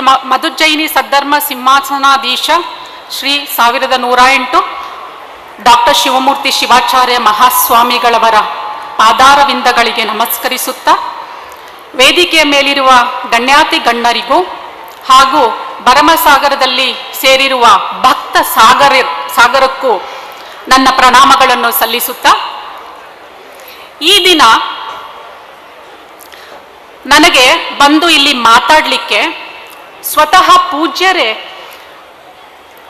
ಮ- ಮಧುಜೈನಿ ಸದ್ಧರ್ಮ ಸಿಂಹಾಸನಾಧೀಶ ಶ್ರೀ ಸಾವಿರದ ನೂರ ಎಂಟು ಡಾಕ್ಟರ್ ಶಿವಮೂರ್ತಿ ಶಿವಾಚಾರ್ಯ ಮಹಾಸ್ವಾಮಿಗಳವರ ಪಾದಾರವಿಂದಗಳಿಗೆ ನಮಸ್ಕರಿಸುತ್ತಾ ವೇದಿಕೆಯ ಮೇಲಿರುವ ಗಣ್ಯಾತಿ ಗಣ್ಯರಿಗೂ ಹಾಗೂ ಭರಮಸಾಗರದಲ್ಲಿ ಸೇರಿರುವ ಭಕ್ತ ಸಾಗರ ಸಾಗರಕ್ಕೂ ನನ್ನ ಪ್ರಣಾಮಗಳನ್ನು ಸಲ್ಲಿಸುತ್ತಾ ಈ ದಿನ ನನಗೆ ಬಂದು ಇಲ್ಲಿ ಮಾತಾಡಲಿಕ್ಕೆ ಸ್ವತಃ ಪೂಜ್ಯರೇ,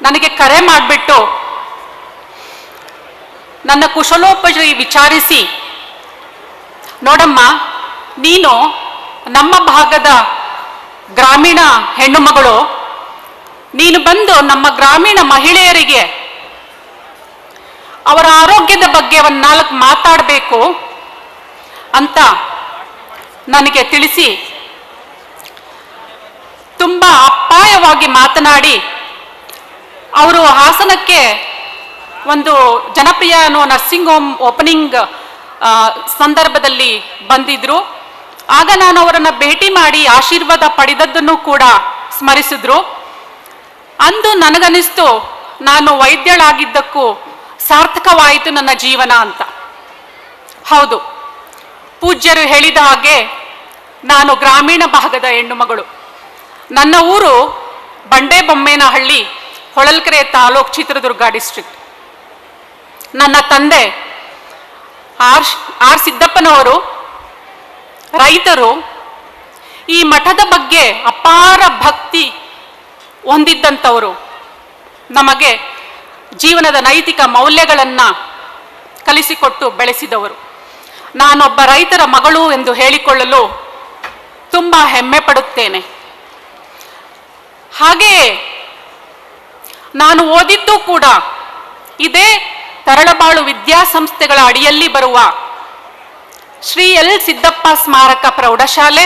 ನನಗೆ ಕರೆ ಮಾಡಿಬಿಟ್ಟು ನನ್ನ ಕುಶಲೋಪರಿ ವಿಚಾರಿಸಿ, ನೋಡಮ್ಮ, ನೀನು ನಮ್ಮ ಭಾಗದ ಗ್ರಾಮೀಣ ಹೆಣ್ಣು ಮಗಳು ನೀನು ಬಂದು ನಮ್ಮ ಗ್ರಾಮೀಣ ಮಹಿಳೆಯರಿಗೆ ಅವರ ಆರೋಗ್ಯದ ಬಗ್ಗೆ ಒಂದು ನಾಲ್ಕು ಮಾತಾಡಬೇಕು ಅಂತ ನನಗೆ ತಿಳಿಸಿ. ತುಂಬ ಅಪಾಯವಾಗಿ ಮಾತನಾಡಿ ಅವರು ಹಾಸನಕ್ಕೆ ಒಂದು ಜನಪ್ರಿಯ ಅನ್ನೋ ನರ್ಸಿಂಗ್ ಹೋಮ್ ಓಪನಿಂಗ್ ಸಂದರ್ಭದಲ್ಲಿ ಬಂದಿದ್ರು. ಆಗ ನಾನು ಅವರನ್ನು ಭೇಟಿ ಮಾಡಿ ಆಶೀರ್ವಾದ ಪಡೆದದ್ದನ್ನು ಕೂಡ ಸ್ಮರಿಸಿದ್ರು. ಅಂದು ನನಗನಿಸ್ತು ನಾನು ವೈದ್ಯಳಾಗಿದ್ದಕ್ಕೂ ಸಾರ್ಥಕವಾಯಿತು ನನ್ನ ಜೀವನ ಅಂತ. ಹೌದು. ಪೂಜ್ಯರು ಹೇಳಿದ ಹಾಗೆ, ನಾನು ಗ್ರಾಮೀಣ ಭಾಗದ ಹೆಣ್ಣು ಮಗಳು ನನ್ನ ಊರು ಬಂಡೆಬೊಮ್ಮೇನಹಳ್ಳಿ, ಹೊಳಲ್ಕೆರೆ ತಾಲೂಕ್ ಚಿತ್ರದುರ್ಗ ಡಿಸ್ಟ್ರಿಕ್ಟ್ ನನ್ನ ತಂದೆ ಆರ್ ಆರ್ ಸಿದ್ದಪ್ಪನವರು, ರೈತರು ಈ ಮಠದ ಬಗ್ಗೆ ಅಪಾರ ಭಕ್ತಿ ಹೊಂದಿದ್ದಂಥವರು. ನಮಗೆ ಜೀವನದ ನೈತಿಕ ಮೌಲ್ಯಗಳನ್ನು ಕಲಿಸಿಕೊಟ್ಟು ಬೆಳೆಸಿದವರು. ನಾನೊಬ್ಬ ರೈತರ ಮಗಳು ಎಂದು ಹೇಳಿಕೊಳ್ಳಲು ತುಂಬ ಹೆಮ್ಮೆ ಪಡುತ್ತೇನೆ. ಹಾಗೆಯೇ ನಾನು ಓದಿದ್ದು ಕೂಡ ಇದೇ ತರಳಬಾಳು ವಿದ್ಯಾಸಂಸ್ಥೆಗಳ ಅಡಿಯಲ್ಲಿ ಬರುವ ಶ್ರೀ ಎಲ್ ಸಿದ್ದಪ್ಪ ಸ್ಮಾರಕ ಪ್ರೌಢಶಾಲೆ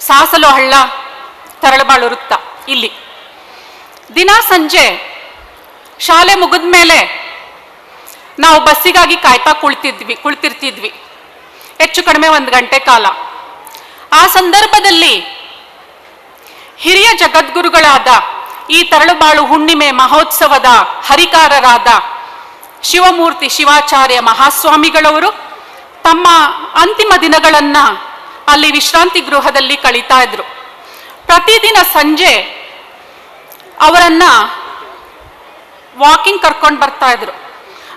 ಸಾಸಲುಹಳ್ಳ ತರಳಬಾಳು ವೃತ್ತ. ಇಲ್ಲಿ ದಿನ ಸಂಜೆ ಶಾಲೆ ಮುಗಿದ ಮೇಲೆ ನಾವು ಬಸ್ಸಿಗಾಗಿ ಕಾಯ್ತಾ ಕುಳಿತಿದ್ವಿ, ಕುಳಿತಿರ್ತಿದ್ವಿ. ಹೆಚ್ಚು ಕಡಿಮೆ ಒಂದು ಗಂಟೆ ಕಾಲ. ಆ ಸಂದರ್ಭದಲ್ಲಿ ಹಿರಿಯ ಜಗದ್ಗುರುಗಳಾದ ಈ ತರಳುಬಾಳು ಹುಣ್ಣಿಮೆ ಮಹೋತ್ಸವದ ಹರಿಕಾರರಾದ ಶಿವಮೂರ್ತಿ ಶಿವಾಚಾರ್ಯ ಮಹಾಸ್ವಾಮಿಗಳವರು ತಮ್ಮ ಅಂತಿಮ ದಿನಗಳನ್ನ ಅಲ್ಲಿ ವಿಶ್ರಾಂತಿ ಗೃಹದಲ್ಲಿ ಕಳೀತಾ ಇದ್ರು. ಪ್ರತಿದಿನ ಸಂಜೆ ಅವರನ್ನ ವಾಕಿಂಗ್ ಕರ್ಕೊಂಡು ಬರ್ತಾ ಇದ್ರು.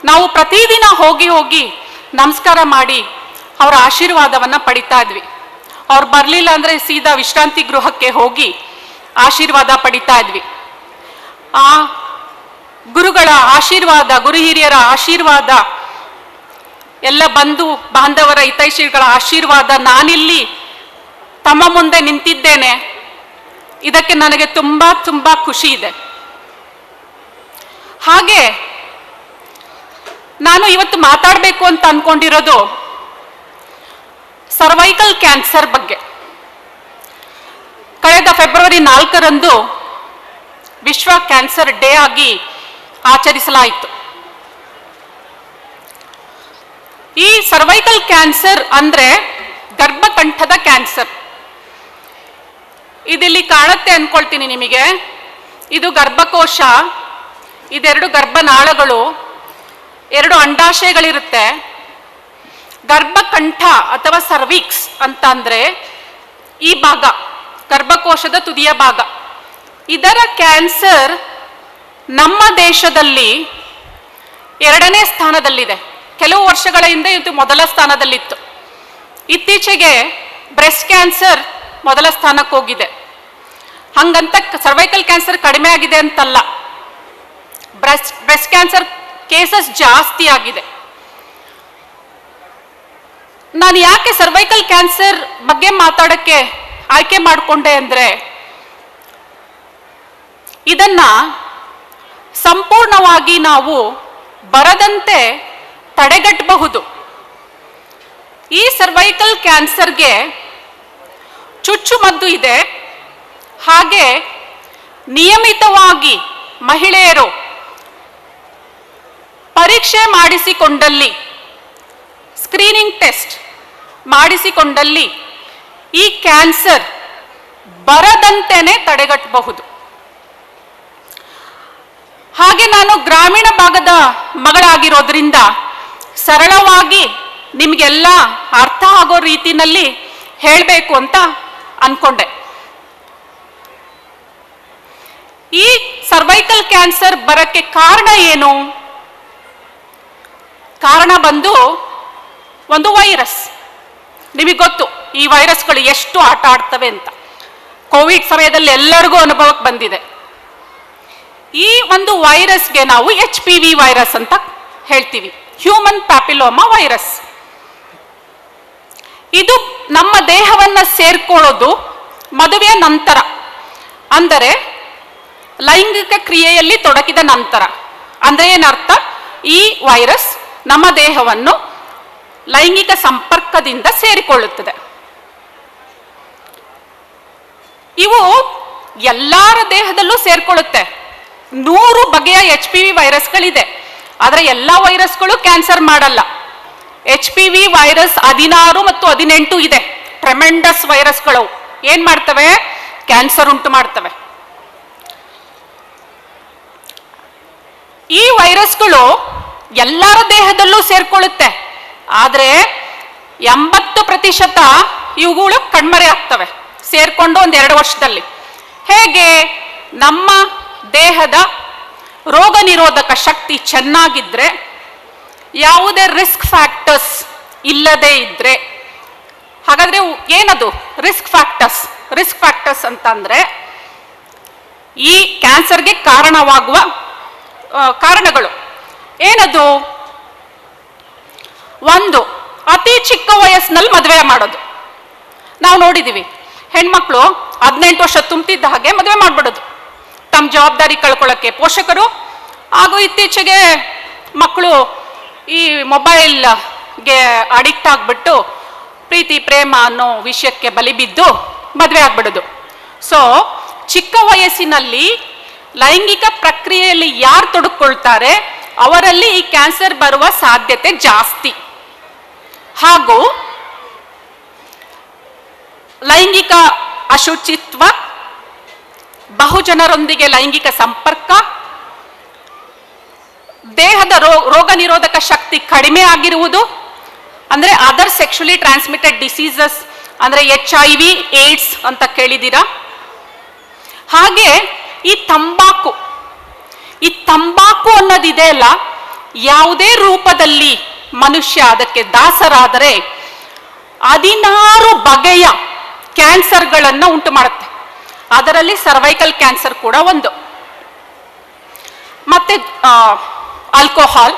ನಾವು ಪ್ರತಿದಿನ ಹೋಗಿ ಹೋಗಿ ನಮಸ್ಕಾರ ಮಾಡಿ ಅವರ ಆಶೀರ್ವಾದವನ್ನ ಪಡಿತಾ ಇದ್ವಿ. ಅವ್ರು ಬರಲಿಲ್ಲ ಅಂದ್ರೆ ಸೀದಾ ವಿಶ್ರಾಂತಿ ಗೃಹಕ್ಕೆ ಹೋಗಿ ಆಶೀರ್ವಾದ ಪಡಿತಾ ಇದ್ವಿ. ಆ ಗುರುಗಳ ಆಶೀರ್ವಾದ ಗುರು ಹಿರಿಯರ ಆಶೀರ್ವಾದ ಎಲ್ಲ ಬಂಧು ಬಾಂಧವರ ಹಿತೈಷಿಗಳ ಆಶೀರ್ವಾದ ನಾನಿಲ್ಲಿ ತಮ್ಮ ಮುಂದೆ ನಿಂತಿದ್ದೇನೆ. ಇದಕ್ಕೆ ನನಗೆ ತುಂಬ ತುಂಬಾ ಖುಷಿ ಇದೆ. ಹಾಗೆ ನಾನು ಇವತ್ತು ಮಾತಾಡಬೇಕು ಅಂತ ಅನ್ಕೊಂಡಿರೋದು ಸರ್ವೈಕಲ್ ಕ್ಯಾನ್ಸರ್ ಬಗ್ಗೆ. ಕಳೆದ ಫೆಬ್ರವರಿ ನಾಲ್ಕರಂದು ವಿಶ್ವ ಕ್ಯಾನ್ಸರ್ ಡೇ ಆಗಿ ಆಚರಿಸಲಾಯಿತು. ಈ ಸರ್ವೈಕಲ್ ಕ್ಯಾನ್ಸರ್ ಅಂದ್ರೆ ಗರ್ಭಕಂಠದ ಕ್ಯಾನ್ಸರ್. ಇದಿಲ್ಲಿ ಕಾಣುತ್ತೆ ಅನ್ಕೊಳ್ತೀನಿ ನಿಮಗೆ. ಇದು ಗರ್ಭಕೋಶ, ಇದೆರಡು ಗರ್ಭನಾಳಗಳು, ಎರಡು ಅಂಡಾಶಯಗಳಿರುತ್ತೆ. ಗರ್ಭಕಂಠ ಅಥವಾ ಸರ್ವಿಕ್ಸ್ ಅಂತ ಅಂದ್ರೆ ಈ ಭಾಗ. ಗರ್ಭಕೋಶದ ತುದಿಯ ಭಾಗ. ಇದರ ಕ್ಯಾನ್ಸರ್ ನಮ್ಮ ದೇಶದಲ್ಲಿ ಎರಡನೇ ಸ್ಥಾನದಲ್ಲಿದೆ. ಕೆಲವು ವರ್ಷಗಳ ಹಿಂದೆ ಇದು ಮೊದಲ ಸ್ಥಾನದಲ್ಲಿತ್ತು. ಇತ್ತೀಚೆಗೆ ಬ್ರೆಸ್ಟ್ ಕ್ಯಾನ್ಸರ್ ಮೊದಲ ಸ್ಥಾನಕ್ಕೆ ಹೋಗಿದೆ. ಹಂಗಂತ ಸರ್ವೈಕಲ್ ಕ್ಯಾನ್ಸರ್ ಕಡಿಮೆ ಆಗಿದೆ ಅಂತಲ್ಲ. ಬ್ರೆಸ್ಟ್ ಬ್ರೆಸ್ಟ್ ಕ್ಯಾನ್ಸರ್ ಕೇಸಸ್ ಜಾಸ್ತಿ ಆಗಿದೆ. ನಾನು ಯಾಕೆ ಸರ್ವೈಕಲ್ ಕ್ಯಾನ್ಸರ್ ಬಗ್ಗೆ ಮಾತಾಡಕ್ಕೆ ಆಯ್ಕೆ ಮಾಡಿಕೊಂಡೆ ಅಂದ್ರೆ ಇದನ್ನ ಸಂಪೂರ್ಣವಾಗಿ ನಾವು ಬರದಂತೆ ತಡೆಗಟ್ಟಬಹುದು. ಈ ಸರ್ವೈಕಲ್ ಕ್ಯಾನ್ಸರ್ಗೆ ಚುಚ್ಚುಮದ್ದು ಇದೆ. ಹಾಗೆ ನಿಯಮಿತವಾಗಿ ಮಹಿಳೆಯರು ಪರೀಕ್ಷೆ ಮಾಡಿಸಿಕೊಂಡಲ್ಲಿ ಸ್ಕ್ರೀನಿಂಗ್ ಟೆಸ್ಟ್ ಮಾಡಿಸಿಕೊಂಡಲ್ಲಿ ಈ ಕ್ಯಾನ್ಸರ್ ಬರದಂತೆನೆ ತಡೆಗಟ್ಟಬಹುದು. ಹಾಗೆ ನಾನು ಗ್ರಾಮೀಣ ಭಾಗದ ಮಗಳಾಗಿರೋದ್ರಿಂದ ಸರಳವಾಗಿ ನಿಮಗೆಲ್ಲ ಅರ್ಥ ಆಗೋ ರೀತಿನಲ್ಲಿ ಹೇಳಬೇಕು ಅಂತ ಅನ್ಕೊಂಡೆ. ಈ ಸರ್ವೈಕಲ್ ಕ್ಯಾನ್ಸರ್ ಬರಕ್ಕೆ ಕಾರಣ ಏನು? ಕಾರಣ ಬಂದು ಒಂದು ವೈರಸ್. ನಿಮಗೆ ಗೊತ್ತು. ಈ ವೈರಸ್ಗಳು ಎಷ್ಟು ಆಟ ಆಡ್ತವೆ ಅಂತ. ಕೋವಿಡ್ ಸಮಯದಲ್ಲಿ ಎಲ್ಲರಿಗೂ ಅನುಭವಕ್ಕೆ ಬಂದಿದೆ. ಈ ಒಂದು ವೈರಸ್ಗೆ ನಾವು ಎಚ್ ಪಿ ವಿ ವೈರಸ್ ಅಂತ ಹೇಳ್ತೀವಿ. ಹ್ಯೂಮನ್ ಪ್ಯಾಪಿಲೋಮಾ ವೈರಸ್ ಇದು ನಮ್ಮ ದೇಹವನ್ನು ಸೇರ್ಕೊಳ್ಳೋದು ಮದುವೆಯ ನಂತರ. ಅಂದರೆ ಲೈಂಗಿಕ ಕ್ರಿಯೆಯಲ್ಲಿ ತೊಡಗಿದ ನಂತರ. ಅಂದರೆ ಏನರ್ಥ? ಈ ವೈರಸ್ ನಮ್ಮ ದೇಹವನ್ನು ಲೈಂಗಿಕ ಸಂಪರ್ಕದಿಂದ ಸೇರಿಕೊಳ್ಳುತ್ತದೆ. ಇವು ಎಲ್ಲರ ದೇಹದಲ್ಲೂ ಸೇರ್ಕೊಳ್ಳುತ್ತೆ. ನೂರು ಬಗೆಯ ಎಚ್ ಪಿ ವಿ ವೈರಸ್ಗಳಿದೆ ಆದರೆ ಎಲ್ಲ ವೈರಸ್ಗಳು ಕ್ಯಾನ್ಸರ್ ಮಾಡಲ್ಲ. ಎಚ್ ಪಿ ವಿ ವೈರಸ್ ಹದಿನಾರು ಮತ್ತು ಹದಿನೆಂಟು ಇದೆ. ಟ್ರೆಮೆಂಡಸ್ ವೈರಸ್ಗಳು ಏನ್ ಮಾಡ್ತವೆ? ಕ್ಯಾನ್ಸರ್ ಉಂಟು ಮಾಡ್ತವೆ. ಈ ವೈರಸ್ಗಳು ಎಲ್ಲರ ದೇಹದಲ್ಲೂ ಸೇರ್ಕೊಳ್ಳುತ್ತೆ. ಆದರೆ ಎಂಬತ್ತು ಪ್ರತಿಶತ ಇವುಗಳು ಕಣ್ಮರೆ ಆಗ್ತವೆ. ಸೇರ್ಕೊಂಡು ಒಂದು ಎರಡು ವರ್ಷದಲ್ಲಿ. ಹೇಗೆ? ನಮ್ಮ ದೇಹದ ರೋಗ ನಿರೋಧಕ ಶಕ್ತಿ ಚೆನ್ನಾಗಿದ್ರೆ, ಯಾವುದೇ ರಿಸ್ಕ್ ಫ್ಯಾಕ್ಟರ್ಸ್ ಇಲ್ಲದೇ ಇದ್ರೆ, ಹಾಗಾದ್ರೆ ಏನದು ರಿಸ್ಕ್ ಫ್ಯಾಕ್ಟರ್ಸ್ ರಿಸ್ಕ್ ಫ್ಯಾಕ್ಟರ್ಸ್ ಅಂತಂದರೆ, ಈ ಕ್ಯಾನ್ಸರ್ಗೆ ಕಾರಣವಾಗುವ ಕಾರಣಗಳು. ಏನದು? ಒಂದು, ಅತಿ ಚಿಕ್ಕ ವಯಸ್ಸಿನಲ್ಲಿ ಮದುವೆ ಮಾಡೋದು. ನಾವು ನೋಡಿದೀವಿ. ಹೆಣ್ಮಕ್ಳು ಹದಿನೆಂಟು ವರ್ಷ ತುಂಬ್ತಿದ್ದ ಹಾಗೆ ಮದುವೆ ಮಾಡ್ಬಿಡೋದು. ತಮ್ಮ ಜವಾಬ್ದಾರಿ ಕಳ್ಕೊಳ್ಳೋಕ್ಕೆ ಪೋಷಕರು, ಹಾಗೂ ಇತ್ತೀಚೆಗೆ ಮಕ್ಕಳು ಈ ಮೊಬೈಲ್ಗೆ ಅಡಿಕ್ಟ್ ಆಗಿಬಿಟ್ಟು ಪ್ರೀತಿ, ಪ್ರೇಮ ಅನ್ನೋ ವಿಷಯಕ್ಕೆ ಬಲಿ ಬಿದ್ದು ಮದುವೆ ಆಗ್ಬಿಡೋದು. ಸೊ ಚಿಕ್ಕ ವಯಸ್ಸಿನಲ್ಲಿ ಲೈಂಗಿಕ ಪ್ರಕ್ರಿಯೆಯಲ್ಲಿ ಯಾರು ತೊಡಕೊಳ್ತಾರೆ, ಅವರಲ್ಲಿ ಈ ಕ್ಯಾನ್ಸರ್ ಬರುವ ಸಾಧ್ಯತೆ ಜಾಸ್ತಿ. ಹಾಗೂ ಲೈಂಗಿಕ ಅಶುಚಿತ್ವ, ಬಹುಜನರೊಂದಿಗೆ ಲೈಂಗಿಕ ಸಂಪರ್ಕ, ದೇಹದ ರೋಗ ನಿರೋಧಕ ಶಕ್ತಿ ಕಡಿಮೆ ಆಗಿರುವುದು, ಅಂದ್ರೆ ಅದರ್ ಸೆಕ್ಷುಲಿ ಟ್ರಾನ್ಸ್ಮಿಟೆಡ್ ಡಿಸೀಸಸ್ ಅಂದ್ರೆ ಎಚ್ ಐ ವಿ ಏಡ್ಸ್ ಅಂತ ಕೇಳಿದ್ದೀರಾ? ಹಾಗೆ ಈ ತಂಬಾಕು ಈ ತಂಬಾಕು ಅನ್ನೋದಿದೆ ಅಲ್ಲ, ಯಾವುದೇ ರೂಪದಲ್ಲಿ ಮನುಷ್ಯ ಅದಕ್ಕೆ ದಾಸರಾದರೆ ಹದಿನಾರು ಬಗೆಯ ಕ್ಯಾನ್ಸರ್ಗಳನ್ನ ಉಂಟು ಮಾಡುತ್ತೆ. ಅದರಲ್ಲಿ ಸರ್ವೈಕಲ್ ಕ್ಯಾನ್ಸರ್ ಕೂಡ ಒಂದು. ಮತ್ತೆ ಆಲ್ಕೋಹಾಲ್.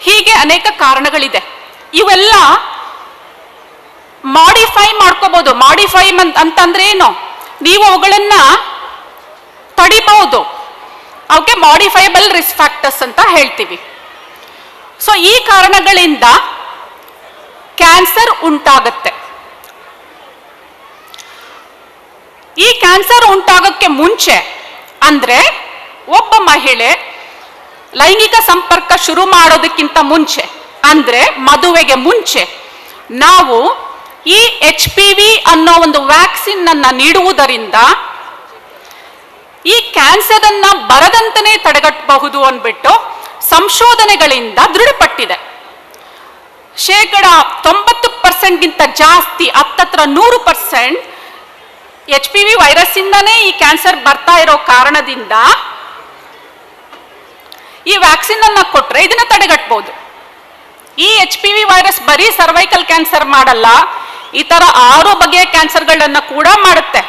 ಹೀಗೆ ಅನೇಕ ಕಾರಣಗಳಿದೆ. ಇವೆಲ್ಲ ಮಾಡಿಫೈ ಮಾಡ್ಕೋಬಹುದು ಮಾಡಿಫೈ ಅಂತಂದ್ರೆ ಏನು? ನೀವು ಅವುಗಳನ್ನ ತಡಿಬಹುದು. ಅವಕ್ಕೆ ಮಾಡಿಫೈಬಲ್ ರಿಸ್ಕ್ ಫ್ಯಾಕ್ಟರ್ಸ್ ಅಂತ ಹೇಳ್ತೀವಿ. ಸೊ ಈ ಕಾರಣಗಳಿಂದ ಕ್ಯಾನ್ಸರ್ ಉಂಟಾಗತ್ತೆ. ಈ ಕ್ಯಾನ್ಸರ್ ಉಂಟಾಗೋಕ್ಕೆ ಮುಂಚೆ ಅಂದರೆ ಒಬ್ಬ ಮಹಿಳೆ ಲೈಂಗಿಕ ಸಂಪರ್ಕ ಶುರು ಮಾಡೋದಕ್ಕಿಂತ ಮುಂಚೆ ಅಂದರೆ ಮದುವೆಗೆ ಮುಂಚೆ ನಾವು ಈ ಎಚ್ ಪಿ ವಿ ಅನ್ನೋ ಒಂದು ವ್ಯಾಕ್ಸಿನ್ ಅನ್ನ ನೀಡುವುದರಿಂದ ಈ ಕ್ಯಾನ್ಸರ್ ಅನ್ನ ಬರದಂತನೇ ತಡೆಗಟ್ಟಬಹುದು ಅಂದ್ಬಿಟ್ಟು ಸಂಶೋಧನೆಗಳಿಂದ ದೃಢಪಟ್ಟಿದೆ. ಶೇಕಡ ತೊಂಬತ್ತು ಪರ್ಸೆಂಟ್ಗಿಂತ ಜಾಸ್ತಿ, ಹತ್ತತ್ರ ನೂರು percent H P V virus ಈ ಕ್ಯಾನ್ಸರ್ ಬರ್ತಾ ಇರೋ ಕಾರಣದಿಂದ ಈ ವ್ಯಾಕ್ಸಿನ್ ಅನ್ನ ಕೊಟ್ರೆ ಇದನ್ನ ತಡೆಗಟ್ಟಬಹುದು ಈ ಎಚ್ ಪಿ ವಿ ವೈರಸ್ ಬರೀ ಸರ್ವೈಕಲ್ ಕ್ಯಾನ್ಸರ್ ಮಾಡಲ್ಲ ಈ ತರ ಆರು ಬಗೆಯ ಕ್ಯಾನ್ಸರ್ಗಳನ್ನ ಕೂಡ ಮಾಡುತ್ತೆ.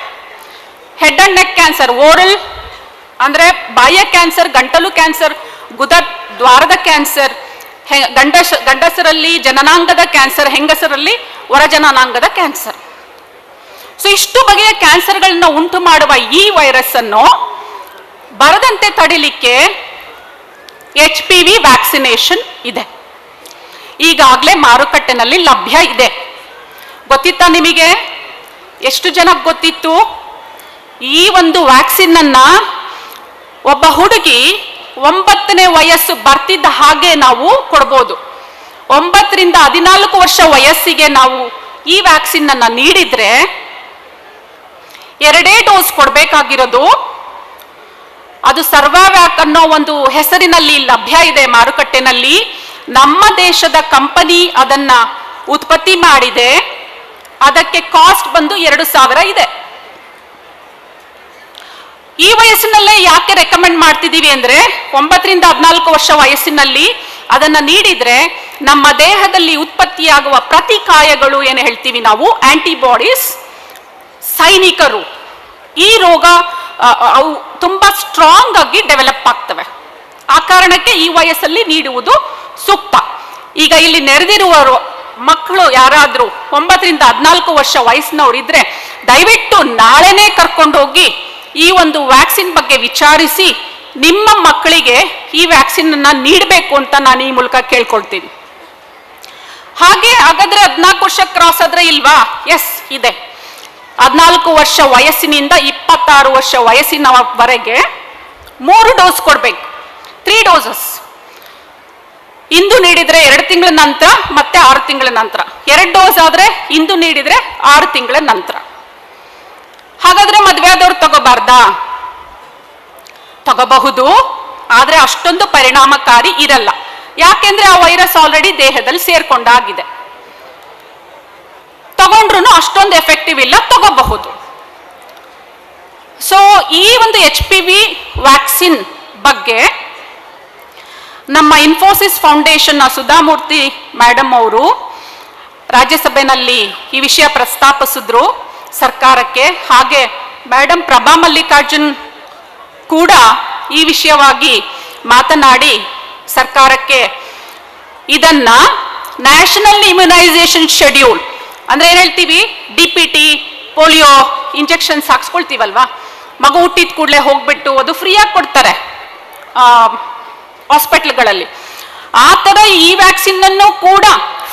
Head and neck cancer oral ಅಂದ್ರೆ ಬಾಹ್ಯ ಕ್ಯಾನ್ಸರ್ ಗಂಟಲು ಕ್ಯಾನ್ಸರ್ ಗುದ ದ್ವಾರದ ಕ್ಯಾನ್ಸರ್ ಗಂಡಸ, ಗಂಡಸರಲ್ಲಿ ಜನನಾಂಗದ ಕ್ಯಾನ್ಸರ್ ಹೆಂಗಸರಲ್ಲಿ ಹೊರಜನನಾಂಗದ ಕ್ಯಾನ್ಸರ್ ಸೊ ಇಷ್ಟು ಬಗೆಯ ಕ್ಯಾನ್ಸರ್ಗಳನ್ನ ಉಂಟು ಮಾಡುವ ಈ ವೈರಸ್ ಅನ್ನು ಬರದಂತೆ ತಡಿಲಿಕ್ಕೆ ಎಚ್ ಪಿ ವಿ ವ್ಯಾಕ್ಸಿನೇಷನ್ ಇದೆ. ಈಗಾಗಲೇ ಮಾರುಕಟ್ಟೆನಲ್ಲಿ ಲಭ್ಯ ಇದೆ. ಗೊತ್ತಿತ್ತಾ ನಿಮಗೆ? ಎಷ್ಟು ಜನಕ್ಕೆ ಗೊತ್ತಿತ್ತು? ಈ ಒಂದು ವ್ಯಾಕ್ಸಿನ್ ಅನ್ನ ಒಬ್ಬ ಹುಡುಗಿ ಒಂಬತ್ತನೇ ವಯಸ್ಸು ಬರ್ತಿದ್ದ ಹಾಗೆ ನಾವು ಕೊಡ್ಬೋದು. ಒಂಬತ್ತರಿಂದ ಹದಿನಾಲ್ಕು ವರ್ಷ ವಯಸ್ಸಿಗೆ ನಾವು ಈ ವ್ಯಾಕ್ಸಿನ್ ಅನ್ನ ನೀಡಿದ್ರೆ ಎರಡೇ ಡೋಸ್ ಕೊಡಬೇಕಾಗಿರೋದು. ಅದು ಸರ್ವಾವ್ಯಾಕ್ ಅನ್ನೋ ಒಂದು ಹೆಸರಿನಲ್ಲಿ ಲಭ್ಯ ಇದೆ ಮಾರುಕಟ್ಟೆನಲ್ಲಿ. ನಮ್ಮ ದೇಶದ ಕಂಪನಿ ಅದನ್ನ ಉತ್ಪತ್ತಿ ಮಾಡಿದೆ. ಅದಕ್ಕೆ ಕಾಸ್ಟ್ ಬಂದು ಎರಡು ಸಾವಿರ ಇದೆ. ಈ ವಯಸ್ಸಿನಲ್ಲೇ ಯಾಕೆ ರೆಕಮೆಂಡ್ ಮಾಡ್ತಿದ್ದೀವಿ ಅಂದ್ರೆ ಒಂಬತ್ತರಿಂದ ಹದಿನಾಲ್ಕು ವರ್ಷ ವಯಸ್ಸಿನಲ್ಲಿ ಅದನ್ನ ನೀಡಿದ್ರೆ ನಮ್ಮ ದೇಹದಲ್ಲಿ ಉತ್ಪತ್ತಿಯಾಗುವ ಪ್ರತಿಕಾಯಗಳು ಏನು ಹೇಳ್ತೀವಿ ನಾವು? ಆಂಟಿಬಾಡೀಸ್ ಸೈನಿಕರು. ಈ ರೋಗ ಅವು ತುಂಬಾ ಸ್ಟ್ರಾಂಗ್ ಆಗಿ ಡೆವಲಪ್ ಆಗ್ತವೆ. ಆ ಕಾರಣಕ್ಕೆ ಈ ವಯಸ್ಸಲ್ಲಿ ನೀಡುವುದು ಸೂಕ್ತ. ಈಗ ಇಲ್ಲಿ ನೆರೆದಿರುವವರು, ಮಕ್ಕಳು ಯಾರಾದರೂ ಒಂಬತ್ತರಿಂದ ಹದಿನಾಲ್ಕು ವರ್ಷ ವಯಸ್ಸಿನವ್ರು ಇದ್ರೆ ದಯವಿಟ್ಟು ನಾಳೆನೇ ಕರ್ಕೊಂಡೋಗಿ ಈ ಒಂದು ವ್ಯಾಕ್ಸಿನ್ ಬಗ್ಗೆ ವಿಚಾರಿಸಿ, ನಿಮ್ಮ ಮಕ್ಕಳಿಗೆ ಈ ವ್ಯಾಕ್ಸಿನ್ ಅನ್ನ ನೀಡಬೇಕು ಅಂತ ನಾನು ಈ ಮೂಲಕ ಕೇಳ್ಕೊಳ್ತೀನಿ. ಹಾಗೆ ಹಾಗಾದ್ರೆ ಹದಿನಾಲ್ಕು ವರ್ಷ ಕ್ರಾಸ್ ಆದ್ರೆ ಇಲ್ವಾ? ಎಸ್ ಇದೆ. ಹದಿನಾಲ್ಕು ವರ್ಷ ವಯಸ್ಸಿನಿಂದ ಇಪ್ಪತ್ತಾರು ವರ್ಷ ವಯಸ್ಸಿನವರೆಗೆ ಮೂರು ಡೋಸ್ ಕೊಡಬೇಕು. ತ್ರೀ ಡೋಸಸ್ ಇಂದು ನೀಡಿದರೆ ಎರಡು ತಿಂಗಳ ನಂತರ, ಮತ್ತೆ ಆರು ತಿಂಗಳ ನಂತರ. ಎರಡು ಡೋಸ್ ಆದ್ರೆ ಇಂದು ನೀಡಿದರೆ ಆರು ತಿಂಗಳ ನಂತರ. ಹಾಗಾದ್ರೆ ಮದುವೆ ಆದವ್ರು ತಗೋಬಾರ್ದಾ? ತಗೋಬಹುದು, ಆದರೆ ಅಷ್ಟೊಂದು ಪರಿಣಾಮಕಾರಿ ಇರಲ್ಲ. ಯಾಕೆಂದ್ರೆ ಆ ವೈರಸ್ ಆಲ್ರೆಡಿ ದೇಹದಲ್ಲಿ ಸೇರ್ಕೊಂಡಾಗಿದೆ. ತಗೊಂಡ್ರು ಅಷ್ಟೊಂದು ಎಫೆಕ್ಟಿವ್ ಇಲ್ಲ, ತಗೋಬಹುದು. ಸೊ ಈ ಒಂದು ಎಚ್ ಪಿ ವಿ ವ್ಯಾಕ್ಸಿನ್ ಬಗ್ಗೆ ನಮ್ಮ ಇನ್ಫೋಸಿಸ್ ಫೌಂಡೇಶನ್ ಸುಧಾಮೂರ್ತಿ ಮೇಡಮ್ ಅವರು ರಾಜ್ಯಸಭೆಯಲ್ಲಿ ಈ ವಿಷಯ ಪ್ರಸ್ತಾಪಿಸಿದ್ರು ಸರ್ಕಾರಕ್ಕೆ. ಹಾಗೆ ಮೇಡಮ್ ಪ್ರಭಾ ಮಲ್ಲಿಕಾರ್ಜುನ್ ಕೂಡ ಈ ವಿಷಯವಾಗಿ ಮಾತನಾಡಿ ಸರ್ಕಾರಕ್ಕೆ ಇದನ್ನ ನ್ಯಾಷನಲ್ ಇಮ್ಯುನೈಸೇಷನ್ ಶೆಡ್ಯೂಲ್ ಅಂದ್ರೆ ಏನ್ ಹೇಳ್ತೀವಿ? D P T polio injections ಹಾಕ್ಸ್ಕೊಳ್ತೀವಲ್ವಾ ಮಗು ಹುಟ್ಟಿದ ಕೂಡಲೇ ಹೋಗ್ಬಿಟ್ಟು ಅದು ಫ್ರೀಯಾಗಿ ಕೊಡ್ತಾರೆ ಹಾಸ್ಪಿಟ್ಲ್ಗಳಲ್ಲಿ. ಆ ಥರ ಈ ವ್ಯಾಕ್ಸಿನ್ ಅನ್ನು ಕೂಡ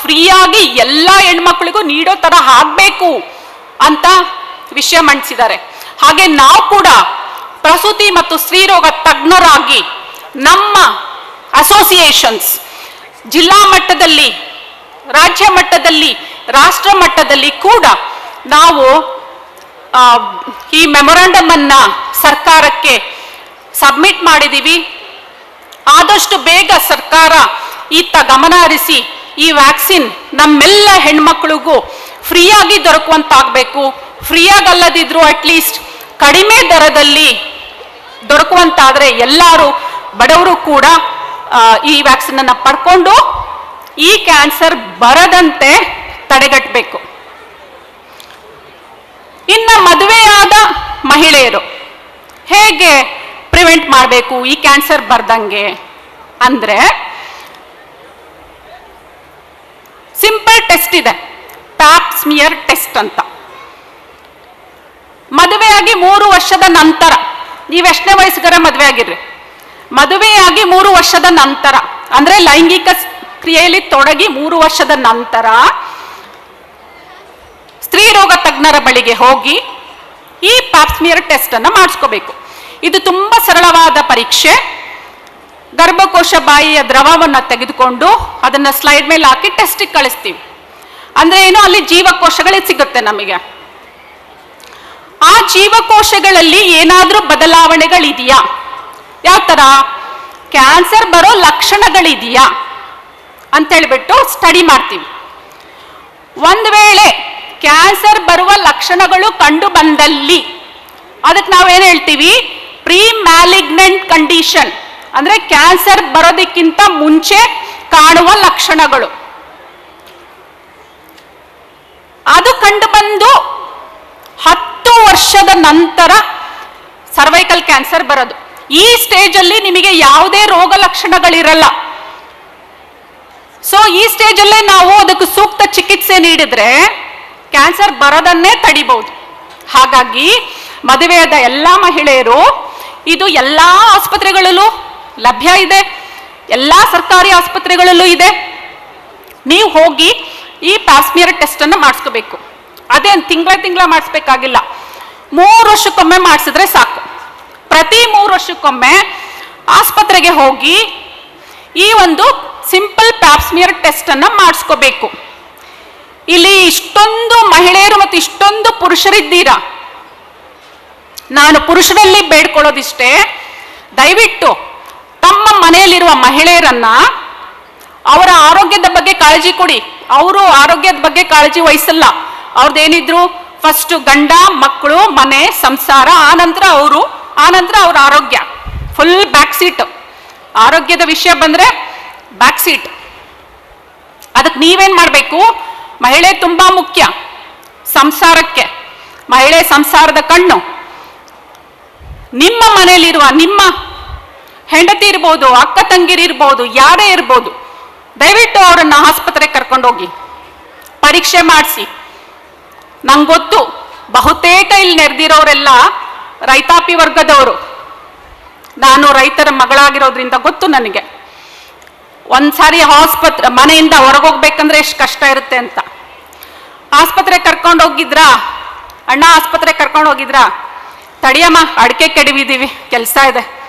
ಫ್ರೀಯಾಗಿ ಎಲ್ಲ ಹೆಣ್ಮಕ್ಳಿಗೂ ನೀಡೋ ಥರ ಆಗಬೇಕು ಅಂತ ವಿಷಯ ಮಂಡಿಸಿದ್ದಾರೆ. ಹಾಗೆ ನಾವು ಕೂಡ ಪ್ರಸೂತಿ ಮತ್ತು ಸ್ತ್ರೀರೋಗ ತಜ್ಞರಾಗಿ ನಮ್ಮ ಅಸೋಸಿಯೇಷನ್ಸ್, ಜಿಲ್ಲಾ ಮಟ್ಟದಲ್ಲಿ, ರಾಜ್ಯ ಮಟ್ಟದಲ್ಲಿ ರಾಷ್ಟ್ರ ಮಟ್ಟದಲ್ಲಿ ಕೂಡ ನಾವು ಈ ಮೆಮೊರಾಂಡಮ್ ಅನ್ನ ಸರ್ಕಾರಕ್ಕೆ ಸಬ್ಮಿಟ್ ಮಾಡಿದೀವಿ. ಆದಷ್ಟು ಬೇಗ ಸರ್ಕಾರ ಇತ್ತ ಗಮನ ಹರಿಸಿ ಈ ವ್ಯಾಕ್ಸಿನ್ ನಮ್ಮೆಲ್ಲ ಹೆಣ್ಮಕ್ಳಿಗೂ ಫ್ರೀಯಾಗಿ ದೊರಕುವಂತಾಗಬೇಕು. ಫ್ರೀಯಾಗಿ ಅಲ್ಲದಿದ್ರು ಅಟ್ಲೀಸ್ಟ್ ಕಡಿಮೆ ದರದಲ್ಲಿ ದೊರಕುವಂತಾದರೆ ಎಲ್ಲರೂ ಬಡವರು ಕೂಡ ಈ ವ್ಯಾಕ್ಸಿನ್ ಅನ್ನ ಪಡ್ಕೊಂಡು ಈ ಕ್ಯಾನ್ಸರ್ ಬರದಂತೆ ತಡೆಗಟ್ಟಬೇಕು. ಇನ್ನ ಮದುವೆಯಾದ ಮಹಿಳೆಯರು ಹೇಗೆ ಪ್ರಿವೆಂಟ್ ಮಾಡಬೇಕು ಈ ಕ್ಯಾನ್ಸರ್ ಬರ್ದಂಗೆ ಅಂದ್ರೆ ಸಿಂಪಲ್ ಟೆಸ್ಟ್ ಇದೆ. ಟಾಪ್ ಸ್ಮಿಯರ್ ಟೆಸ್ಟ್ ಅಂತ. ಮದುವೆಯಾಗಿ ಮೂರು ವರ್ಷದ ನಂತರ, ನೀವು ಎಷ್ಟನೇ ವಯಸ್ಸಿಗರ ಮದುವೆ ಆಗಿರ್ರಿ? ಮದುವೆಯಾಗಿ ಮೂರು ವರ್ಷದ ನಂತರ, ಅಂದ್ರೆ ಲೈಂಗಿಕ ಕ್ರಿಯೆಯಲ್ಲಿ ತೊಡಗಿ ಮೂರು ವರ್ಷದ ನಂತರ ರೋಗ ತಜ್ಞರ ಬಳಿಗೆ ಹೋಗಿ ಈ ಪ್ಯಾಪ್ಸ್ಮಿಯರ್ ಟೆಸ್ಟ್ ಅನ್ನು ಮಾಡಿಸ್ಕೋಬೇಕು. ಇದು ತುಂಬಾ ಸರಳವಾದ ಪರೀಕ್ಷೆ. ಗರ್ಭಕೋಶ ಬಾಯಿಯ ದ್ರವವನ್ನ ತೆಗೆದುಕೊಂಡು ಅದನ್ನ ಸ್ಲೈಡ್ ಮೇಲೆ ಹಾಕಿ ಟೆಸ್ಟಿಗೆ ಕಳಿಸ್ತೀವಿ. ಅಂದ್ರೆ ಏನು, ಅಲ್ಲಿ ಜೀವಕೋಶಗಳೇ ಸಿಗುತ್ತೆ ನಮಗೆ. ಆ ಜೀವಕೋಶಗಳಲ್ಲಿ ಏನಾದರೂ ಬದಲಾವಣೆಗಳಿದೆಯಾ? ಯಾವ ತರ? ಕ್ಯಾನ್ಸರ್ ಬರೋ ಲಕ್ಷಣಗಳಿದೆಯಾ? ಅಂತ ಹೇಳ್ಬಿಟ್ಟು ಸ್ಟಡಿ ಮಾಡ್ತೀವಿ. ಒಂದು ವೇಳೆ ಕ್ಯಾನ್ಸರ್ ಬರುವ ಲಕ್ಷಣಗಳು ಕಂಡು ಬಂದಲ್ಲಿ. ಅದಕ್ಕೆ ನಾವೇನು ಹೇಳ್ತೀವಿ? Pre malignant condition. ಅಂದ್ರೆ ಕ್ಯಾನ್ಸರ್ ಬರೋದಕ್ಕಿಂತ ಮುಂಚೆ ಕಾಣುವ ಲಕ್ಷಣಗಳು. ಅದು ಕಂಡು ಬಂದು ಹತ್ತು ವರ್ಷದ ನಂತರ ಸರ್ವೈಕಲ್ ಕ್ಯಾನ್ಸರ್ ಬರೋದು. ಈ ಸ್ಟೇಜ್ ಅಲ್ಲಿ ನಿಮಗೆ ಯಾವುದೇ ರೋಗ ಲಕ್ಷಣಗಳಿರಲ್ಲ. ಸೊ ಈ ಸ್ಟೇಜ್ ಅಲ್ಲೇ ನಾವು ಅದಕ್ಕೆ ಸೂಕ್ತ ಚಿಕಿತ್ಸೆ ನೀಡಿದ್ರೆ ಕ್ಯಾನ್ಸರ್ ಬರೋದನ್ನೇ ತಡಿಬಹುದು. ಹಾಗಾಗಿ ಮದುವೆಯಾದ ಎಲ್ಲ ಮಹಿಳೆಯರು, ಇದು ಎಲ್ಲ ಆಸ್ಪತ್ರೆಗಳಲ್ಲೂ ಲಭ್ಯ ಇದೆ. ಎಲ್ಲ ಸರ್ಕಾರಿ ಆಸ್ಪತ್ರೆಗಳಲ್ಲೂ ಇದೆ. ನೀವು ಹೋಗಿ ಈ ಪ್ಯಾಸ್ಮಿಯರ್ ಟೆಸ್ಟ್ ಅನ್ನು ಮಾಡಿಸ್ಕೋಬೇಕು. ಅದೇನು ತಿಂಗಳ ತಿಂಗಳ ಮಾಡಿಸ್ಬೇಕಾಗಿಲ್ಲ. ಮೂರು ವರ್ಷಕ್ಕೊಮ್ಮೆ ಮಾಡಿಸಿದ್ರೆ ಸಾಕು. ಪ್ರತಿ ಮೂರು ವರ್ಷಕ್ಕೊಮ್ಮೆ ಆಸ್ಪತ್ರೆಗೆ ಹೋಗಿ ಈ ಒಂದು ಸಿಂಪಲ್ ಪ್ಯಾಪ್ಸ್ಮಿಯರ್ ಟೆಸ್ಟ್ ಅನ್ನ ಮಾಡಿಸ್ಕೋಬೇಕು. ಇಲ್ಲಿ ಇಷ್ಟೊಂದು ಮಹಿಳೆಯರು ಮತ್ತು ಇಷ್ಟೊಂದು ಪುರುಷರಿದ್ದೀರಾ. ನಾನು ಪುರುಷರಲ್ಲಿ ಬೇಡ್ಕೊಳ್ಳೋದಿಷ್ಟೇ. ದಯವಿಟ್ಟು ತಮ್ಮ ಮನೆಯಲ್ಲಿರುವ ಮಹಿಳೆಯರನ್ನ ಅವರ ಆರೋಗ್ಯದ ಬಗ್ಗೆ ಕಾಳಜಿ ಕೊಡಿ. ಅವರು ಆರೋಗ್ಯದ ಬಗ್ಗೆ ಕಾಳಜಿ ವಹಿಸಲ್ಲ. ಅವ್ರದ್ದೇನಿದ್ರು ಫಸ್ಟ್ ಗಂಡ, ಮಕ್ಕಳು, ಮನೆ, ಸಂಸಾರ ಆನಂತರ ಅವರು ಆನಂತರ ಅವ್ರ ಆರೋಗ್ಯ. ಫುಲ್ ಬ್ಯಾಕ್ ಸೀಟ್ ಆರೋಗ್ಯದ ವಿಷಯ ಬಂದ್ರೆ ಬ್ಯಾಕ್ ಸೀಟ್ ಅದಕ್ಕೆ ನೀವೇನ್ ಮಾಡಬೇಕು? ಮಹಿಳೆ ತುಂಬಾ ಮುಖ್ಯ. ಸಂಸಾರಕ್ಕೆ. ಮಹಿಳೆ ಸಂಸಾರದ ಕಣ್ಣು. ನಿಮ್ಮ ಮನೆಯಲ್ಲಿರುವ ನಿಮ್ಮ ಹೆಂಡತಿ ಇರ್ಬೋದು, ಅಕ್ಕ ತಂಗಿರಿರ್ಬೋದು ಯಾರೇ ಇರ್ಬೋದು, ದಯವಿಟ್ಟು ಅವರನ್ನು ಆಸ್ಪತ್ರೆಗೆ ಕರ್ಕೊಂಡೋಗಿ. ಪರೀಕ್ಷೆ ಮಾಡಿಸಿ. ನಂಗೆ ಗೊತ್ತು, ಬಹುತೇಕ ಇಲ್ಲಿ ನೆರೆದಿರೋರೆಲ್ಲ ರೈತಾಪಿ ವರ್ಗದವರು. ನಾನು ರೈತರ ಮಗಳಾಗಿರೋದ್ರಿಂದ ಗೊತ್ತು ನನಗೆ. ಒಂದ್ಸಾರಿ ಆಸ್ಪತ್ರೆ ಮನೆಯಿಂದ ಹೊರಗೋಗ್ಬೇಕಂದ್ರೆ ಎಷ್ಟು ಕಷ್ಟ ಇರುತ್ತೆ ಅಂತ. ಆಸ್ಪತ್ರೆ ಕರ್ಕೊಂಡು ಹೋಗಿದ್ರಾ? ಅಣ್ಣ ಆಸ್ಪತ್ರೆ ಕರ್ಕೊಂಡು ಹೋಗಿದ್ರಾ? ತಡಿಯಮ್ಮ, ಅಡಿಕೆ ಕೆಡವಿದ್ದೀವಿ ಕೆಲಸ ಇದೆ.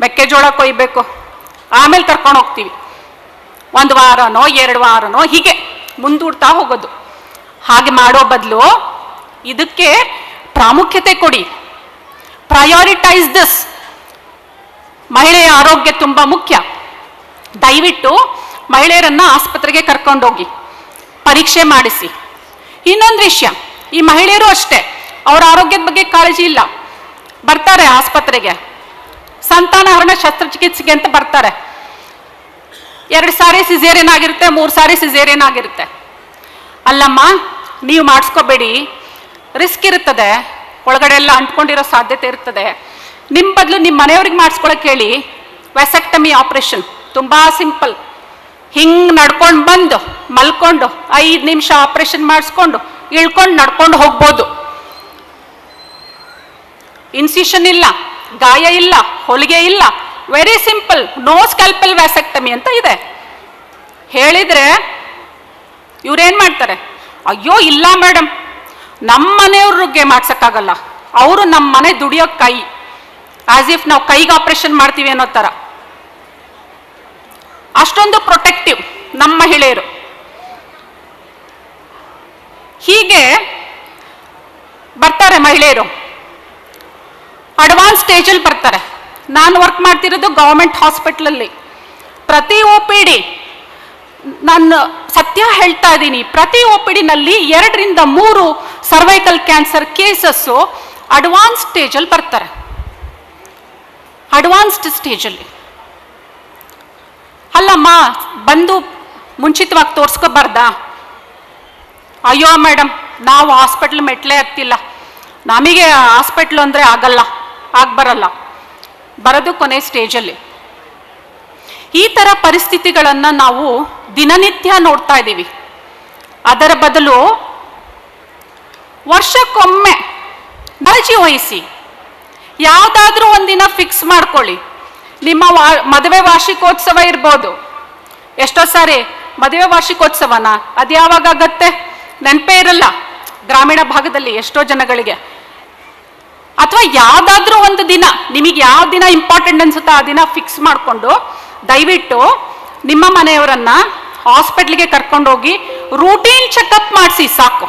ಮೆಕ್ಕೆಜೋಳ ಕೊಯ್ಬೇಕು. ಆಮೇಲೆ ಕರ್ಕೊಂಡು ಹೋಗ್ತೀವಿ. ಒಂದು ವಾರನೋ, ಎರಡು ವಾರನೋ, ಹೀಗೆ ಮುಂದೂಡ್ತಾ ಹೋಗೋದು. ಹಾಗೆ ಮಾಡೋ ಬದಲು ಇದಕ್ಕೆ ಪ್ರಾಮುಖ್ಯತೆ ಕೊಡಿ. ಪ್ರಯಾರಿಟೈಸ್ ದಿಸ್ ಮಹಿಳೆಯ ಆರೋಗ್ಯ ತುಂಬ ಮುಖ್ಯ. ದಯವಿಟ್ಟು ಮಹಿಳೆಯರನ್ನು ಆಸ್ಪತ್ರೆಗೆ ಕರ್ಕೊಂಡೋಗಿ ಪರೀಕ್ಷೆ ಮಾಡಿಸಿ. ಇನ್ನೊಂದು ವಿಷಯ, ಈ ಮಹಿಳೆಯರು ಅಷ್ಟೇ, ಅವರ ಆರೋಗ್ಯದ ಬಗ್ಗೆ ಕಾಳಜಿ ಇಲ್ಲ. ಬರ್ತಾರೆ ಆಸ್ಪತ್ರೆಗೆ. ಸಂತಾನಹರಣ ಶಸ್ತ್ರಚಿಕಿತ್ಸೆಗೆ ಅಂತ ಬರ್ತಾರೆ. ಎರಡು ಸಾರಿ ಸಿಜೇರಿಯನ್ ಆಗಿರುತ್ತೆ, ಮೂರು ಸಾರಿ ಸಿಜೇರಿಯನ್ ಆಗಿರುತ್ತೆ. ಅಲ್ಲಮ್ಮ, ನೀವು ಮಾಡಿಸ್ಕೋಬೇಡಿ. ರಿಸ್ಕ್ ಇರುತ್ತದೆ, ಒಳಗಡೆ ಎಲ್ಲ ಅಂಟ್ಕೊಂಡಿರೋ ಸಾಧ್ಯತೆ ಇರ್ತದೆ. ನಿಮ್ಮ ಬದಲು ನಿಮ್ಮ ಮನೆಯವ್ರಿಗೆ ಮಾಡಿಸ್ಕೊಳಕ್ಕೆ ಹೇಳಿ ವೆಸೆಕ್ಟಮಿ ಆಪರೇಷನ್, ತುಂಬ ಸಿಂಪಲ್. ಹಿಂಗ್ ನಡ್ಕೊಂಡು ಬಂದು, ಮಲ್ಕೊಂಡು, ಐದು ನಿಮಿಷ ಆಪರೇಷನ್ ಮಾಡಿಸ್ಕೊಂಡು, ಇಳ್ಕೊಂಡು ನಡ್ಕೊಂಡು ಹೋಗ್ಬೋದು. ಇನ್ಸಿಷನ್ ಇಲ್ಲ, ಗಾಯ ಇಲ್ಲ, ಹೊಲಿಗೆ ಇಲ್ಲ very simple no scalpel vasectomy ಅಂತ ಇದೆ. ಹೇಳಿದ್ರೆ ಇವ್ರೇನ್ ಮಾಡ್ತಾರೆ? ಅಯ್ಯೋ, ಇಲ್ಲ ಮೇಡಮ್ ನಮ್ಮ ಮನೆಯವ್ರಿಗೆ ಮಾಡ್ಸೋಕ್ಕಾಗಲ್ಲ. ಅವರು ನಮ್ಮ ಮನೆ ದುಡಿಯೋ ಕೈ ಆಸ್ ಇಫ್ ನಾವು ಕೈಗೆ ಆಪರೇಷನ್ ಮಾಡ್ತೀವಿ ಅನ್ನೋ ಥರ ಅಷ್ಟೊಂದು ಪ್ರೊಟೆಕ್ಟಿವ್ ನಮ್ಮ ಮಹಿಳೆಯರು. ಹೀಗೆ ಬರ್ತಾರೆ ಮಹಿಳೆಯರು. ಅಡ್ವಾನ್ಸ್ ಸ್ಟೇಜಲ್ಲಿ ಬರ್ತಾರೆ. ನಾನು ವರ್ಕ್ ಮಾಡ್ತಿರೋದು ಗೌರ್ಮೆಂಟ್ ಹಾಸ್ಪಿಟ್ಲಲ್ಲಿ ಪ್ರತಿ ಒ ಪಿ ಡಿ ನಾನು ಸತ್ಯ ಹೇಳ್ತಾ ಇದ್ದೀನಿ. ಪ್ರತಿ ಒ ಪಿ ಡಿನಲ್ಲಿ ಎರಡರಿಂದ ಮೂರು ಸರ್ವೈಕಲ್ ಕ್ಯಾನ್ಸರ್ ಕೇಸಸ್ಸು ಅಡ್ವಾನ್ಸ್ ಸ್ಟೇಜಲ್ಲಿ ಬರ್ತಾರೆ. ಅಡ್ವಾನ್ಸ್ಡ್ ಸ್ಟೇಜಲ್ಲಿ ಅಲ್ಲಮ್ಮ, ಬಂದು ಮುಂಚಿತವಾಗಿ ತೋರಿಸ್ಕೋಬಾರ್ದಾ? ಅಯ್ಯೋ ಮೇಡಮ್ ನಾವು ಹಾಸ್ಪಿಟ್ಲ್ ಮೆಟ್ಲೇ ಹತ್ತಿಲ್ಲ. ನಮಗೆ ಹಾಸ್ಪಿಟ್ಲು ಅಂದರೆ ಆಗಲ್ಲ, ಆಗ್ಬರಲ್ಲ. ಬರೋದು ಕೊನೆ ಸ್ಟೇಜಲ್ಲಿ. ಈ ಥರ ಪರಿಸ್ಥಿತಿಗಳನ್ನು ನಾವು ದಿನನಿತ್ಯ ನೋಡ್ತಾ ಇದ್ದೀವಿ. ಅದರ ಬದಲು ವರ್ಷಕ್ಕೊಮ್ಮೆ ಕಾಳಜಿ ವಹಿಸಿ. ಯಾವುದಾದ್ರೂ ಒಂದಿನ ಫಿಕ್ಸ್ ಮಾಡ್ಕೊಳ್ಳಿ. ನಿಮ್ಮ ವಾ, ಮದುವೆ ವಾರ್ಷಿಕೋತ್ಸವ ಇರ್ಬೋದು. ಎಷ್ಟೋ ಸಾರಿ ಮದುವೆ ವಾರ್ಷಿಕೋತ್ಸವನ? ಅದು ಯಾವಾಗ ಆಗತ್ತೆ? ನೆನಪೇ ಇರಲ್ಲ. ಗ್ರಾಮೀಣ ಭಾಗದಲ್ಲಿ ಎಷ್ಟೋ ಜನಗಳಿಗೆ. ಅಥವಾ ಯಾವುದಾದ್ರೂ ಒಂದು ದಿನ, ನಿಮಗೆ ಯಾವ ದಿನ ಇಂಪಾರ್ಟೆಂಟ್ ಅನ್ಸುತ್ತೋ ಆ ದಿನ ಫಿಕ್ಸ್ ಮಾಡಿಕೊಂಡು ದಯವಿಟ್ಟು ನಿಮ್ಮ ಮನೆಯವರನ್ನ ಹಾಸ್ಪಿಟ್ಲಿಗೆ ಕರ್ಕೊಂಡೋಗಿ ರೂಟೀನ್ ಚೆಕಪ್ ಮಾಡಿಸಿ ಸಾಕು.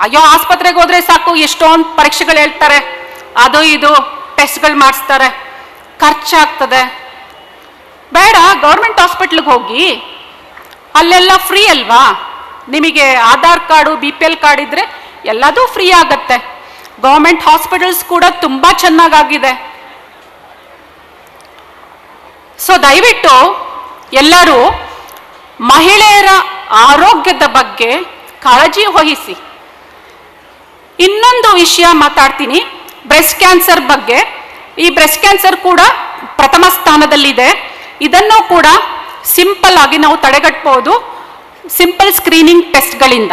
ಅಯ್ಯೋ, ಆಸ್ಪತ್ರೆಗೆ ಹೋದ್ರೆ ಸಾಕು, ಎಷ್ಟೊಂದು ಪರೀಕ್ಷೆಗಳು ಹೇಳ್ತಾರೆ. ಅದು ಇದು ಟೆಸ್ಟ್ಗಳು ಮಾಡಿಸ್ತಾರೆ. ಖರ್ಚಾಗ್ತದೆ. ಬೇಡ ಗೌರ್ಮೆಂಟ್ ಹಾಸ್ಪಿಟ್ಲಿಗೆ ಹೋಗಿ, ಅಲ್ಲೆಲ್ಲ ಫ್ರೀ ಅಲ್ವಾ? ನಿಮಗೆ Aadhaar card B P L card ಇದ್ರೆ ಎಲ್ಲದೂ ಫ್ರೀ ಆಗತ್ತೆ. ಗೌರ್ಮೆಂಟ್ ಹಾಸ್ಪಿಟಲ್ಸ್ ಕೂಡ ತುಂಬ ಚೆನ್ನಾಗಾಗಿದೆ. ಸೊ ದಯವಿಟ್ಟು ಎಲ್ಲರೂ ಮಹಿಳೆಯರ ಆರೋಗ್ಯದ ಬಗ್ಗೆ ಕಾಳಜಿ ವಹಿಸಿ. ಇನ್ನೊಂದು ವಿಷಯ ಮಾತಾಡ್ತೀನಿ. ಬ್ರೆಸ್ಟ್ ಕ್ಯಾನ್ಸರ್ ಬಗ್ಗೆ. ಈ ಬ್ರೆಸ್ಟ್ ಕ್ಯಾನ್ಸರ್ ಕೂಡ ಪ್ರಥಮ ಸ್ಥಾನದಲ್ಲಿದೆ. ಇದನ್ನು ಕೂಡ ಸಿಂಪಲ್ ಆಗಿ ನಾವು ತಡೆಗಟ್ಟಬಹುದು ಸಿಂಪಲ್ ಸ್ಕ್ರೀನಿಂಗ್ ಟೆಸ್ಟ್ಗಳಿಂದ.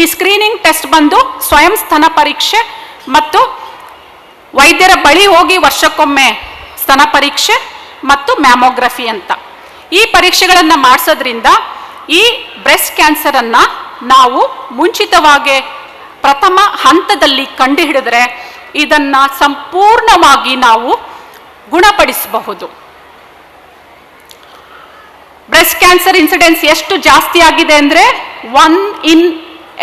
ಈ ಸ್ಕ್ರೀನಿಂಗ್ ಟೆಸ್ಟ್ ಬಂದು ಸ್ವಯಂ ಸ್ತನ ಪರೀಕ್ಷೆ ಮತ್ತು ವೈದ್ಯರ ಬಳಿ ಹೋಗಿ ವರ್ಷಕ್ಕೊಮ್ಮೆ ಸ್ತನ ಪರೀಕ್ಷೆ ಮತ್ತು ಮ್ಯಾಮೋಗ್ರಫಿ ಅಂತ. ಈ ಪರೀಕ್ಷೆಗಳನ್ನು ಮಾಡಿಸೋದ್ರಿಂದ ಈ ಬ್ರೆಸ್ಟ್ ಕ್ಯಾನ್ಸರನ್ನು ನಾವು ಮುಂಚಿತವಾಗಿ ಪ್ರಥಮ ಹಂತದಲ್ಲಿ ಕಂಡುಹಿಡಿದ್ರೆ ಇದನ್ನು ಸಂಪೂರ್ಣವಾಗಿ ನಾವು ಗುಣಪಡಿಸಬಹುದು. ಬ್ರೆಸ್ಟ್ ಕ್ಯಾನ್ಸರ್ ಇನ್ಸಿಡೆನ್ಸ್ ಎಷ್ಟು ಜಾಸ್ತಿ ಆಗಿದೆ ಅಂದರೆ one in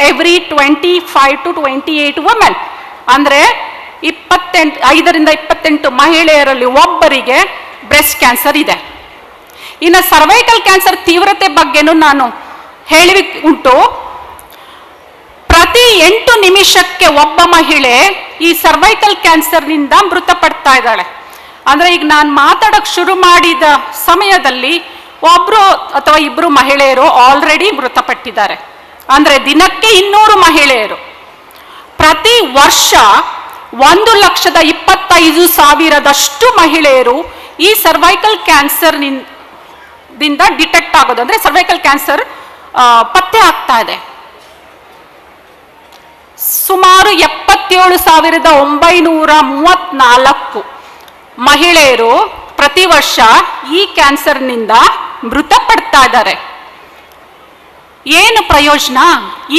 every twenty five to twenty eight women ಅಂದರೆ ಇಪ್ಪತ್ತೆಂಟು, ಐದರಿಂದ ಇಪ್ಪತ್ತೆಂಟು ಮಹಿಳೆಯರಲ್ಲಿ ಒಬ್ಬರಿಗೆ ಬ್ರೆಸ್ಟ್ ಕ್ಯಾನ್ಸರ್ ಇದೆ. ಇನ್ನು ಸರ್ವೈಕಲ್ ಕ್ಯಾನ್ಸರ್ ತೀವ್ರತೆ ಬಗ್ಗೆನೂ ನಾನು ಹೇಳಿ ಉಂಟು. ಪ್ರತಿ ಎಂಟು ನಿಮಿಷಕ್ಕೆ ಒಬ್ಬ ಮಹಿಳೆ ಈ ಸರ್ವೈಕಲ್ ಕ್ಯಾನ್ಸರ್ನಿಂದ ಮೃತಪಡ್ತಾ ಇದ್ದಾಳೆ. ಅಂದ್ರೆ ಈಗ ನಾನು ಮಾತಾಡೋಕೆ ಶುರು ಮಾಡಿದ ಸಮಯದಲ್ಲಿ ಒಬ್ಬರು ಅಥವಾ ಇಬ್ಬರು ಮಹಿಳೆಯರು ಆಲ್ರೆಡಿ ಮೃತಪಟ್ಟಿದ್ದಾರೆ. ಅಂದ್ರೆ ದಿನಕ್ಕೆ ಇನ್ನೂರು ಮಹಿಳೆಯರು. ಪ್ರತಿ ವರ್ಷ ಒಂದು ಲಕ್ಷದ ಇಪ್ಪತ್ತೈದು ಸಾವಿರದಷ್ಟು ಮಹಿಳೆಯರು ಈ ಸರ್ವೈಕಲ್ ಕ್ಯಾನ್ಸರ್ ದಿಂದ ಡಿಟೆಕ್ಟ್ ಆಗೋದು. ಅಂದ್ರೆ ಸರ್ವೈಕಲ್ ಕ್ಯಾನ್ಸರ್ ಪತ್ತೆ ಆಗ್ತಾ ಇದೆ. ಸುಮಾರು ಎಪ್ಪತ್ತೇಳು ಸಾವಿರದ ಒಂಬೈನೂರ ಮೂವತ್ನಾಲ್ಕು ಮಹಿಳೆಯರು ಪ್ರತಿ ವರ್ಷ ಈ ಕ್ಯಾನ್ಸರ್ನಿಂದ ಮೃತಪಡ್ತಾ ಇದ್ದಾರೆ. ಏನು ಪ್ರಯೋಜನ?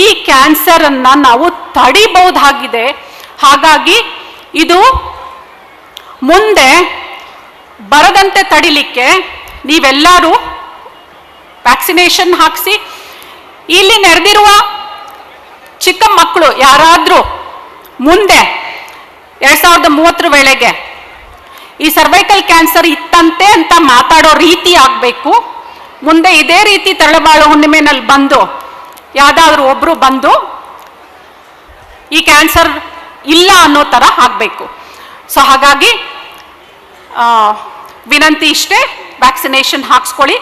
ಈ ಕ್ಯಾನ್ಸರ್ ಅನ್ನ ನಾವು ತಡಿಬಹುದಾಗಿದೆ. ಹಾಗಾಗಿ ಇದು ಮುಂದೆ ಬರದಂತೆ ತಡಿಲಿಕ್ಕೆ ನೀವೆಲ್ಲರೂ ವ್ಯಾಕ್ಸಿನೇಷನ್ ಹಾಕಿಸಿ, ಇಲ್ಲಿ ನೆರೆದಿರುವ ಚಿಕ್ಕ ಮಕ್ಕಳು ಯಾರಾದರೂ ಮುಂದೆ ಎರಡ್ ಸಾವಿರದ ಮೂವತ್ತರ ವೇಳೆಗೆ ಈ ಸರ್ವೈಕಲ್ ಕ್ಯಾನ್ಸರ್ ಇತ್ತಂತೆ ಅಂತ ಮಾತಾಡೋ ರೀತಿ ಆಗಬೇಕು. ಮುಂದೆ ಇದೇ ರೀತಿ ತರಳಬಾಳು ಹುಣ್ಣಿಮೆನಲ್ಲಿ ಬಂದು ಯಾವುದಾದ್ರೂ ಒಬ್ಬರು ಬಂದು ಈ ಕ್ಯಾನ್ಸರ್ ಇಲ್ಲ ಅನ್ನೋ ಥರ ಆಗಬೇಕು. ಸೊ ಹಾಗಾಗಿ ವಿನಂತಿ ಇಷ್ಟೇ ವ್ಯಾಕ್ಸಿನೇಷನ್ ಹಾಕ್ಸ್ಕೊಳ್ಳಿ.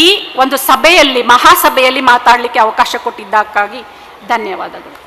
ಈ ಒಂದು ಸಭೆಯಲ್ಲಿ, ಮಹಾಸಭೆಯಲ್ಲಿ ಮಾತಾಡಲಿಕ್ಕೆ ಅವಕಾಶ ಕೊಟ್ಟಿದ್ದಕ್ಕಾಗಿ ಧನ್ಯವಾದಗಳು